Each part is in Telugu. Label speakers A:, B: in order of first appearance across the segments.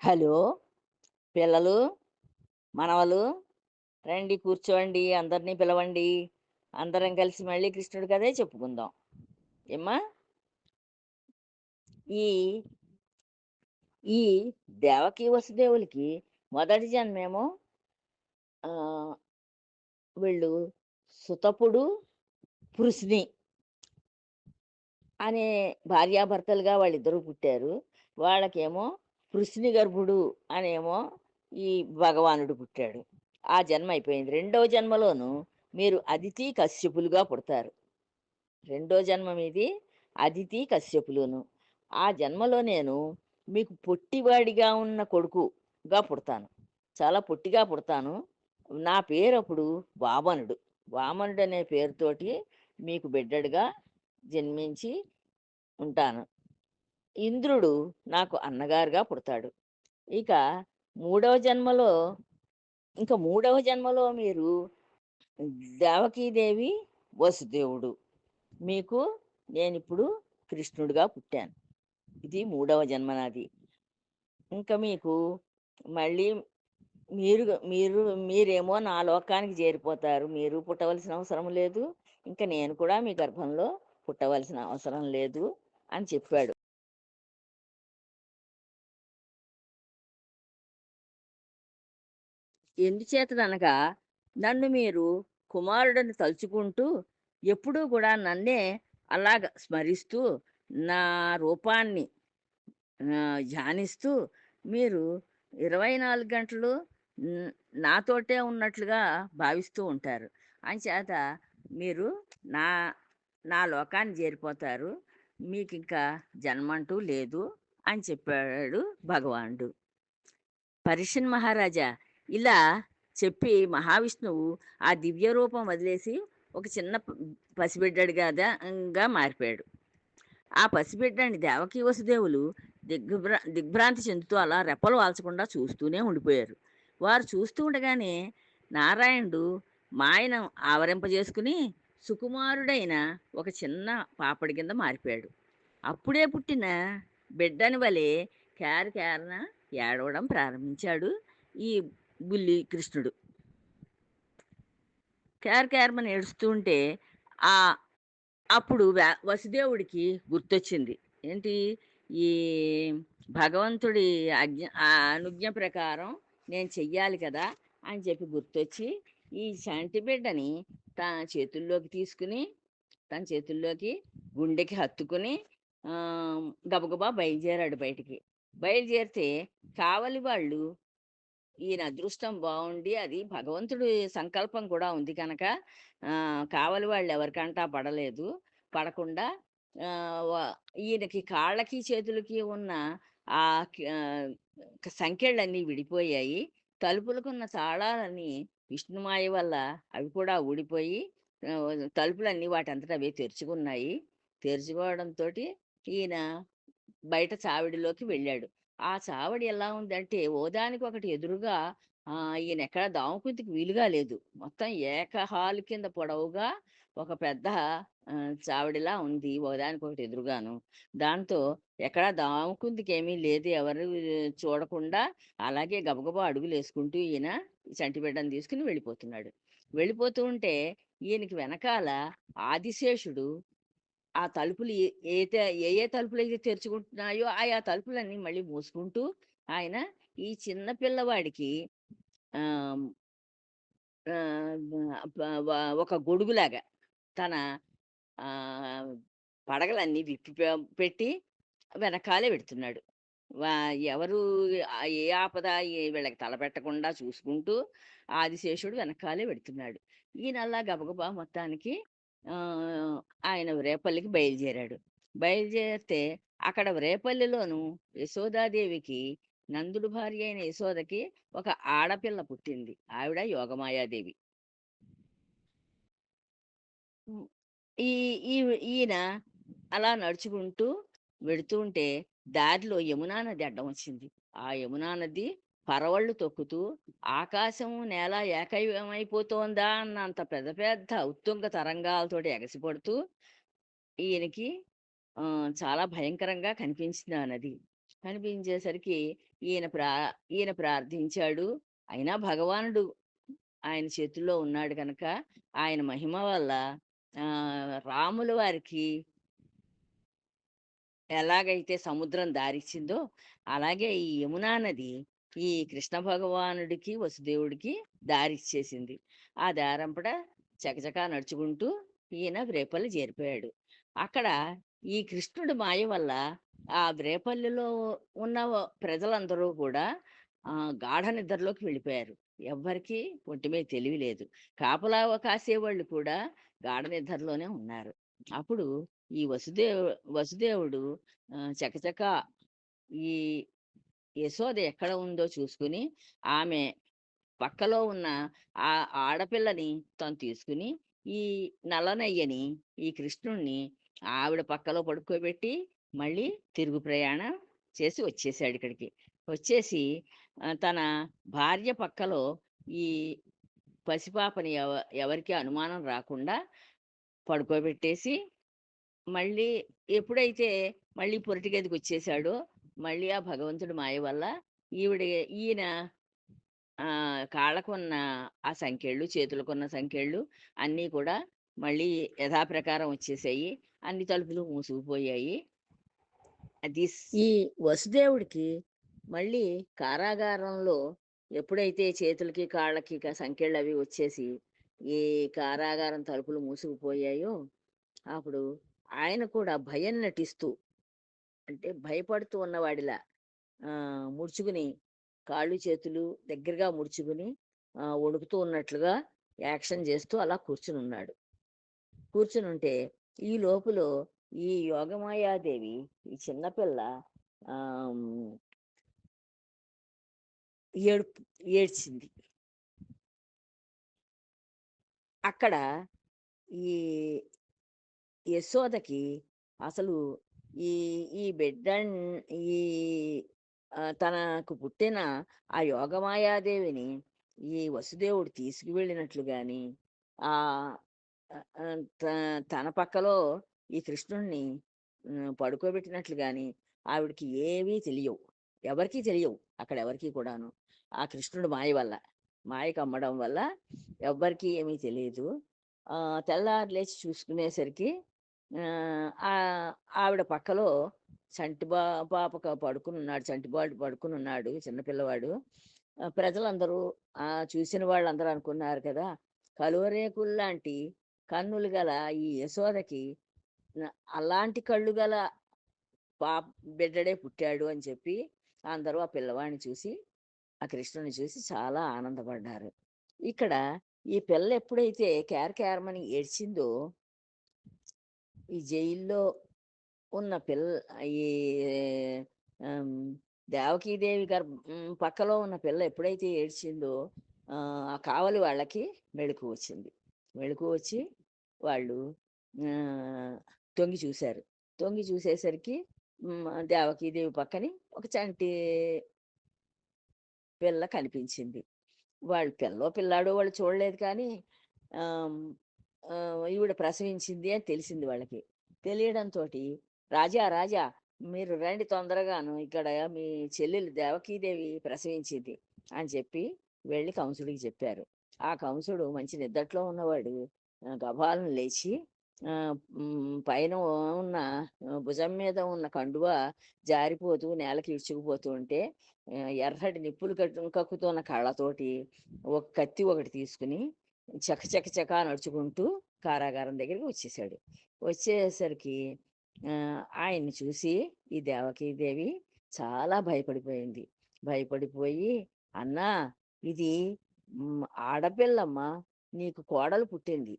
A: హలో! పిల్లలు మనవలు రండి కూర్చోండి అందరినీ పిలవండి. అందరం కలిసి మళ్ళీ కృష్ణుడి కదే చెప్పుకుందాం. ఏమ్మా? ఈ ఈ దేవకి వసుదేవులకి మొదటి జన్మేమో వీళ్ళు సుతపుడు పురుషుని అనే భార్యాభర్తలుగా వాళ్ళిద్దరూ పుట్టారు. వాళ్ళకేమో పృశ్ని గర్భుడు అనేమో ఈ భగవానుడు పుట్టాడు. ఆ జన్మ అయిపోయింది. రెండవ జన్మలోను మీరు అదితి కశ్యపులుగా పుడతారు. రెండో జన్మ మీది అదితి కశ్యపులును. ఆ జన్మలో నేను మీకు పొట్టివాడిగా ఉన్న కొడుకుగా పుడతాను. చాలా పొట్టిగా పుడతాను. నా పేరు అప్పుడు వామనుడు. వామనుడు అనే పేరుతోటి మీకు బిడ్డడుగా జన్మించి ఉంటాను. ఇంద్రుడు నాకు అన్నగారుగా పుడతాడు. ఇక మూడవ జన్మలో ఇంకా మూడవ జన్మలో మీరు దేవకీదేవి వసుదేవుడు. మీకు నేను ఇప్పుడు కృష్ణుడిగా పుట్టాను. ఇది మూడవ జన్మ నాది. ఇంకా మీకు మళ్ళీ మీరు మీరు మీరేమో నా లోకానికి చేరిపోతారు. మీరు పుట్టవలసిన అవసరం లేదు. ఇంకా నేను కూడా మీ గర్భంలో పుట్టవలసిన అవసరం లేదు అని చెప్పాడు. ఎందుచేతనగా నన్ను మీరు కుమారుడని తలుచుకుంటూ ఎప్పుడూ కూడా నన్నే అలాగ స్మరిస్తూ నా రూపాన్ని ధ్యానిస్తూ మీరు ఇరవై నాలుగు గంటలు నాతోటే ఉన్నట్లుగా భావిస్తూ ఉంటారు. అంచేత మీరు నా నా లోకాన్ని చేరిపోతారు. మీకు ఇంకా జన్మంటూ లేదు అని చెప్పాడు భగవానుడు. పరిషన్ మహారాజా ఇలా చెప్పి మహావిష్ణువు ఆ దివ్య రూపం వదిలేసి ఒక చిన్న పసిబిడ్డడిగా మారిపోయాడు. ఆ పసిబిడ్డని దేవకీ వసుదేవులు దిగ్భ్రా దిగ్భ్రాంతి చెందుతూ అలా రెప్పలు వాల్చకుండా చూస్తూనే ఉండిపోయారు. వారు చూస్తూ ఉండగానే నారాయణుడు మాయను ఆవరింపజేసుకుని సుకుమారుడైన ఒక చిన్న పాపడి కింద మారిపోయాడు. అప్పుడే పుట్టిన బిడ్డని వలె క్యారు క్యారన ఏడవడం ప్రారంభించాడు. ఈ బుల్లి కృష్ణుడు. కేర్ కేర్మని ఏడుస్తూ ఉంటే ఆ అప్పుడు వసుదేవుడికి గుర్తొచ్చింది. ఏంటి? ఈ భగవంతుడి అజ్ఞ ఆ అనుజ్ఞ ప్రకారం నేను చెయ్యాలి కదా అని చెప్పి గుర్తొచ్చి ఈ చంటి బిడ్డని తన చేతుల్లోకి తీసుకుని తన చేతుల్లోకి గుండెకి హత్తుకుని గబగబా బయలుదేరాడు బయటికి. బయలుదేరితే కావలి వాళ్ళు ఈయన అదృష్టం బాగుండి అది భగవంతుడి సంకల్పం కూడా ఉంది కనుక. ఆ, కావలి వాళ్ళు ఎవరికంటా పడలేదు. పడకుండా ఈయనకి కాళ్ళకి చేతులకి ఉన్న ఆ సంఖ్యలన్నీ సంకెళ్ళన్నీ విడిపోయాయి. తలుపులకున్న తాళాలన్నీ విష్ణుమాయ వల్ల అవి కూడా ఊడిపోయి తలుపులన్నీ వాటంతట అవే తెరుచుకున్నాయి. తెరుచుకోవడంతో ఈయన బయట చావిడిలోకి వెళ్ళాడు. ఆ చావడి ఎలా ఉందంటే ఓదానికి ఒకటి ఎదురుగా ఆ, ఈయన ఎక్కడ దాముకుందికి వీలుగా లేదు. మొత్తం ఏక హాల్ కింద పొడవుగా ఒక పెద్ద చావడిలా ఉంది ఓదానికి ఒకటి ఎదురుగాను. దాంతో ఎక్కడ దాముకుందికి ఏమీ లేదు ఎవరు చూడకుండా అలాగే గబగబా అడుగులు వేసుకుంటూ ఈయన చంటిబిడ్డను తీసుకుని వెళ్ళిపోతున్నాడు. వెళ్ళిపోతూ ఉంటే ఈయనకి వెనకాల ఆదిశేషుడు ఆ తలుపులు ఏ ఏ- ఏ తలుపులు అయితే తెరుచుకుంటున్నాయో ఆయా తలుపులన్నీ మళ్ళీ మూసుకుంటూ ఆయన ఈ చిన్న పిల్లవాడికి ఒక గొడుగులాగా తన పడగలన్నీ విప్పి పెట్టి వెనకాలే పెడుతున్నాడు. ఎవరు ఏ ఆపద వీళ్ళకి తలపెట్టకుండా చూసుకుంటూ ఆదిశేషుడు వెనకాలే పెడుతున్నాడు. ఈయన అలా గబగబా మొత్తానికి ఆయన రేపల్లికి బయలుదేరాడు. బయలుదేరితే అక్కడ రేపల్లిలోను యశోదాదేవికి నందుడు భార్య అయిన యశోదకి ఒక ఆడపిల్ల పుట్టింది. ఆవిడ యోగమాయాదేవి. ఈ ఈ ఈయన అలా నడుచుకుంటూ వెడుతూ ఉంటే దారిలో యమునా నది అడ్డం వచ్చింది. ఆ యమునా నది పరవళ్ళు తొక్కుతూ ఆకాశము నేల ఏకైవమైపోతోందా అన్నంత పెద్ద పెద్ద ఉత్తుంగ తరంగాలతోటి ఎగసిపడుతూ ఈయనకి చాలా భయంకరంగా కనిపించింది ఆ నది కనిపించేసరికి ఈయన ప్రా ఈయన ప్రార్థించాడు. అయినా భగవానుడు ఆయన చేతుల్లో ఉన్నాడు కనుక ఆయన మహిమ వల్ల రాముల వారికి ఎలాగైతే సముద్రం దారిచ్చిందో అలాగే ఈ యమునా నది ఈ కృష్ణ భగవానుడికి వసుదేవుడికి దారిచ్చేసింది. ఆ దారంపట చకచకా నడుచుకుంటూ ఈయన రేపల్లి చేరిపోయాడు. అక్కడ ఈ కృష్ణుడి మాయ వల్ల ఆ రేపల్లిలో ఉన్న ప్రజలందరూ కూడా గాఢ నిద్రలోకి వెళ్ళిపోయారు. ఎవ్వరికీ ఒంటి మీద తెలివి లేదు. కాపలా కాసేవాళ్ళు కూడా గాఢ నిద్రలోనే ఉన్నారు. అప్పుడు ఈ వసుదేవు వసుదేవుడు చకచక ఈ యశోద ఎక్కడ ఉందో చూసుకుని ఆమె పక్కలో ఉన్న ఆ ఆడపిల్లని తను తీసుకుని ఈ నల్లనయ్యని ఈ కృష్ణుణ్ణి ఆవిడ పక్కలో పడుకోబెట్టి మళ్ళీ తిరుగు ప్రయాణం చేసి వచ్చేసాడు ఇక్కడికి. వచ్చేసి తన భార్య పక్కలో ఈ పసిపాపని ఎవ ఎవరికి అనుమానం రాకుండా పడుకోబెట్టేసి మళ్ళీ ఎప్పుడైతే మళ్ళీ పొరటి గదికి వచ్చేసాడో మళ్ళీ ఆ భగవంతుడి మాయ వల్ల ఈవిడ ఈయన కాళ్ళకున్న ఆ సంఖ్యళ్ళు చేతులకున్న సంఖ్యలు అన్నీ కూడా మళ్ళీ యథాప్రకారం వచ్చేసాయి. అన్ని తలుపులు మూసుకుపోయాయి. అది ఈ వసుదేవుడికి మళ్ళీ కారాగారంలో ఎప్పుడైతే చేతులకి కాళ్ళకి క- సంఖ్యలు అవి వచ్చేసి ఈ కారాగారం తలుపులు మూసుకుపోయాయో అప్పుడు ఆయన కూడా భయం నటిస్తూ అంటే భయపడుతూ ఉన్నవాడిలా ముడుచుకుని కాళ్ళు చేతులు దగ్గరగా ముడుచుకుని వణుకుతూ ఉన్నట్లుగా యాక్షన్ చేస్తూ అలా కూర్చుని ఉన్నాడు కూర్చుని ఉంటే ఈ లోపల ఈ యోగమాయాదేవి ఈ చిన్నపిల్ల ఏడుపు ఏడ్చింది. అక్కడ ఈ యశోదకి అసలు ఈ ఈ బిడ్డ ఈ తనకు పుట్టిన ఆ యోగమాయాదేవిని ఈ వసుదేవుడు తీసుకువెళ్ళినట్లు గాని ఆ త- తన పక్కలో ఈ కృష్ణుణ్ణి పడుకోబెట్టినట్లు గాని ఆవిడకి ఏవీ తెలియవు. ఎవరికీ తెలియవు. అక్కడ ఎవరికీ కూడాను. ఆ కృష్ణుడు మాయ వల్ల మాయకు అమ్మడం వల్ల ఎవ్వరికీ ఏమీ తెలియదు. తెల్లారు తెల్లారి లేచి చూసుకునేసరికి ఆవిడ పక్కలో చంటి బా పాపక పడుకుని ఉన్నాడు చంటిబాడు పడుకుని ఉన్నాడు చిన్నపిల్లవాడు ప్రజలందరూ చూసిన వాళ్ళందరూ అనుకున్నారు కదా కలువరేకుల్లాంటి కన్నులు గల ఈ యశోదకి అలాంటి కళ్ళు గల పాప బిడ్డడే పుట్టాడు అని చెప్పి అందరూ ఆ పిల్లవాడిని చూసి ఆ కృష్ణుని చూసి చాలా ఆనందపడ్డారు. ఇక్కడ ఈ పిల్ల ఎప్పుడైతే కేర్ కేరమని ఏడ్చిందో ఈ జైల్లో ఉన్న పిల్ల ఈ దేవకీదేవి గర్భ పక్కలో ఉన్న పిల్ల ఎప్పుడైతే ఏడ్చిందో ఆ కావలి వాళ్ళకి మెళుకు వచ్చింది. మెళుకు వచ్చి వాళ్ళు తొంగి చూశారు. తొంగి చూసేసరికి దేవకీదేవి పక్కని ఒక చంటి పిల్ల కనిపించింది. వాళ్ళు పిల్లో పిల్లాడో వాళ్ళు చూడలేదు కానీ ఈవిడ ప్రసవించింది అని తెలిసింది వాళ్ళకి. తెలియడంతో రాజా రాజా మీరు రండి తొందరగాను. ఇక్కడ మీ చెల్లెలు దేవకీదేవి ప్రసవించింది అని చెప్పి వెళ్ళి కంసుడికి చెప్పారు. ఆ కంసుడు మంచి నిద్దట్లో ఉన్నవాడు. గభాలను లేచి పైన ఉన్న భుజం మీద ఉన్న కండువ జారిపోతూ నేలకి ఇడ్చుకుపోతూ ఉంటే ఎర్రటి నిప్పులు కట్టు కక్కుతున్న కళ్ళతోటి ఒక కత్తి ఒకటి తీసుకుని చక చక చక నడుచుకుంటూ కారాగారం దగ్గరికి వచ్చేసాడు. వచ్చేసరికి ఆయన్ని చూసి ఈ దేవకీదేవి చాలా భయపడిపోయింది. భయపడిపోయి అన్నా ఇది ఆడపిల్లమ్మ నీకు కోడలు పుట్టింది.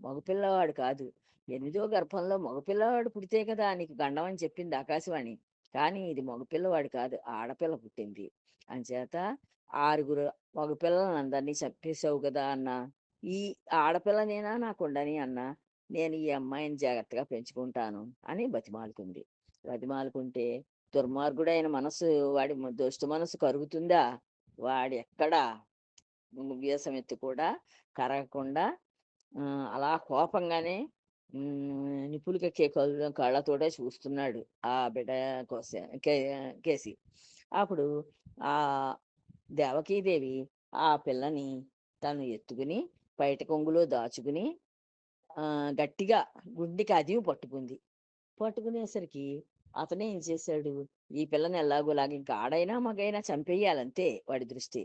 A: మగపిల్లవాడు కాదు. ఎనిమిదో గర్భంలో మగపిల్లవాడు పుడితే కదా నీకు గండం అని చెప్పింది ఆకాశవాణి. కానీ ఇది మగపిల్లవాడు కాదు ఆడపిల్ల పుట్టింది. అంచేత ఆరుగురు మగపిల్లలందరినీ చంపేశావు కదా అన్న. ఈ ఆడపిల్లనేనా నాకుండని అన్న నేను ఈ అమ్మాయిని జాగ్రత్తగా పెంచుకుంటాను అని బతిమాలుకుంది బతిమాలుకుంటే దుర్మార్గుడైన మనసు వాడి మ- మనసు కరుగుతుందా వాడు ఎక్కడా వ్యసమెత్తి కూడా కరగకుండా అలా కోపంగానే హ్మ్. నిప్పులకెక్కే కళ్ళు కళ్ళతోటే చూస్తున్నాడు. ఆ బిడ్డ కోసే కే కేసి. అప్పుడు ఆ దేవకీదేవి ఆ పిల్లని తను ఎత్తుకుని బయట కొంగులో దాచుకుని గట్టిగా గుండెకి అది పట్టుకుంది. పట్టుకునేసరికి అతనే ఏం చేశాడు, ఈ పిల్లని ఎలాగోలాగా ఇంకా ఆడైనా, మగైనా చంపేయాలంతే వాడి దృష్టి.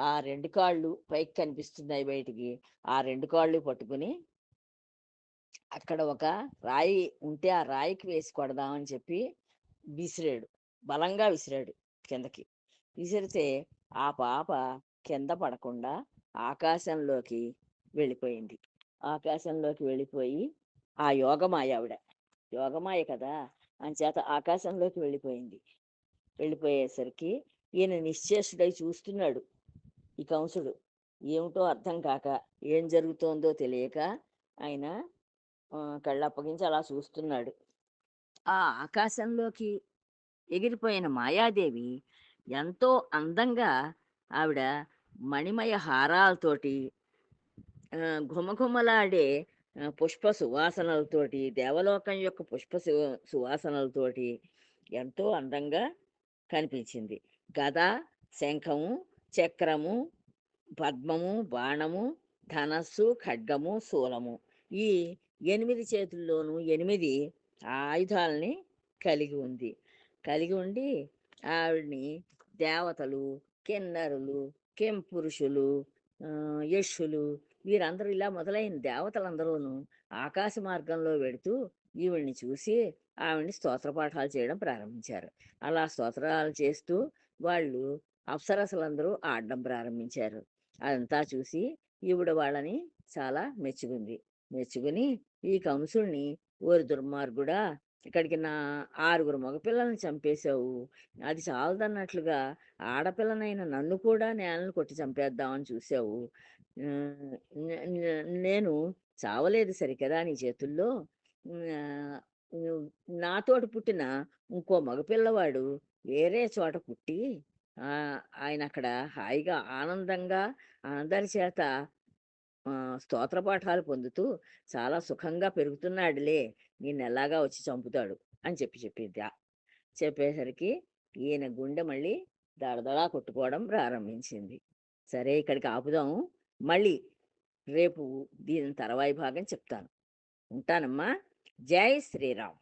A: ఆ రెండు కాళ్ళు పైకి కనిపిస్తున్నాయి బయటికి. ఆ రెండు కాళ్ళు పట్టుకుని అక్కడ ఒక రాయి ఉంటే ఆ రాయికి వేసి కొడదామని చెప్పి విసిరాడు. బలంగా విసిరాడు కిందకి. విసిరితే ఆ పాప కింద పడకుండా ఆకాశంలోకి వెళ్ళిపోయింది. ఆకాశంలోకి వెళ్ళిపోయి ఆ యోగమాయ ఆవిడ. యోగమాయ కదా! అంచేత ఆకాశంలోకి వెళ్ళిపోయింది. వెళ్ళిపోయేసరికి ఈయన నిశ్చేష్టుడై చూస్తున్నాడు. ఈ కంసుడు. ఏమిటో అర్థం కాక, ఏం జరుగుతోందో తెలియక ఆయన ఆహ్, కళ్ళప్పగించి అలా చూస్తున్నాడు. ఆ ఆకాశంలోకి ఎగిరిపోయిన మాయాదేవి ఎంతో అందంగా ఆవిడ మణిమయ హారాలతోటి ఘుమఘుమలాడే పుష్ప సువాసనలతోటి, దేవలోకం యొక్క పుష్ప సు సువాసనలతోటి ఎంతో అందంగా కనిపించింది. గద, శంఖము, చక్రము, పద్మము, బాణము, ధనస్సు, ఖడ్గము, శూలము. ఈ ఎనిమిది చేతుల్లోనూ ఎనిమిది ఆయుధాలని కలిగి ఉంది. కలిగి ఉండి ఆవిడ్ని దేవతలు, కిన్నరులు, కెంపురుషులు యక్షులు వీరందరూ ఇలా మొదలైన దేవతలందరూనూ ఆకాశ మార్గంలో వెడుతూ ఈవిడిని చూసి ఆవిడ్ని స్తోత్ర పాఠాలు చేయడం ప్రారంభించారు. అలా స్తోత్రాలు చేస్తూ వాళ్ళు అప్సరసలందరూ ఆడడం ప్రారంభించారు. అదంతా చూసి ఈవిడ వాళ్ళని చాలా మెచ్చుకుంది. మెచ్చుకుని ఈ కంసుడిని ఓరి దుర్మార్గుడా! ఇక్కడికి నా ఆరుగురు మగపిల్లల్ని చంపేశావు. అది చాలదన్నట్లుగా ఆడపిల్లనైన నన్ను కూడా నేలను కొట్టి చంపేద్దామని చూసావు. నేను చావలేదు సరికదా నీ చేతుల్లో. నాతోటి పుట్టిన ఇంకో మగపిల్లవాడు వేరే చోట పుట్టి ఆయన అక్కడ హాయిగా ఆనందంగా అందరి చేత స్తోత్ర పాఠాలు పొందుతూ చాలా సుఖంగా పెరుగుతున్నాడులే. నిన్నెలాగా వచ్చి చంపుతాడు అని చెప్పి చెప్పింది. చెప్పేసరికి ఈయన గుండె మళ్ళీ దడదడా కొట్టుకోవడం ప్రారంభించింది. సరే ఇక్కడికి ఆపుదాం. మళ్ళీ రేపు దీని తర్వాయి భాగం చెప్తాను. ఉంటానమ్మా. జై శ్రీరామ్.